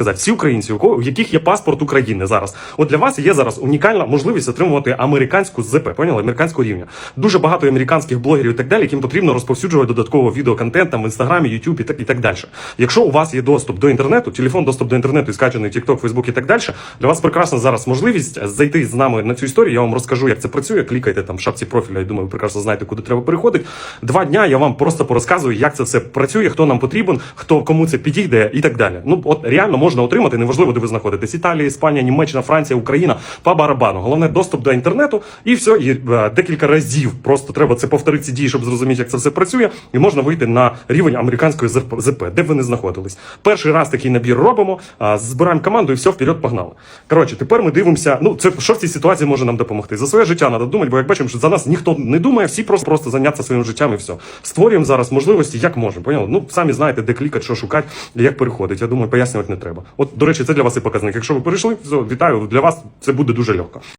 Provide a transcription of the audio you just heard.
сказати, всі українці, у яких є паспорт України зараз. От для вас є зараз унікальна можливість отримувати американську ЗП, поняли? Американського рівня. Дуже багато американських блогерів і так далі, яким потрібно розповсюджувати додатково відеоконтент там в інстаграмі, Ютуб і так і так далі. Якщо у вас є доступ до інтернету, телефон, доступ до інтернету і скачаний TikTok, Facebook і так далі, для вас прекрасна зараз можливість зайти з нами на цю історію. Я вам розкажу, як це працює. Клікайте там в шапці профіля. Я думаю, ви прекрасно знаєте, куди треба переходити. Два дня я вам просто порозказую, як це все працює, хто нам потрібен, хто кому це підійде і так далі. Ну от реально можна отримати, неважливо, де ви знаходитесь. Італія, Іспанія, Німеччина, Франція, Україна по барабану. Головне доступ до інтернету, і все. І е, декілька разів просто треба це повторити ці дії, щоб зрозуміти, як це все працює, і можна вийти на рівень американської ЗП, де б ви не знаходились. Перший раз такий набір робимо, збираємо команду і все, вперед погнали. Коротше, тепер ми дивимося. Ну, це що в цій ситуації може нам допомогти. За своє життя треба думати, бо як бачимо, що за нас ніхто не думає, всі просто просто зайнятися своїм життям і все. Створюємо зараз можливості, як можемо. Поняли? Ну самі знаєте, де клікати, що шукати, як переходить. Я думаю, пояснювати не треба. От, до речі, це для вас і показник. Якщо ви перейшли, все, вітаю. Для вас це буде дуже легко.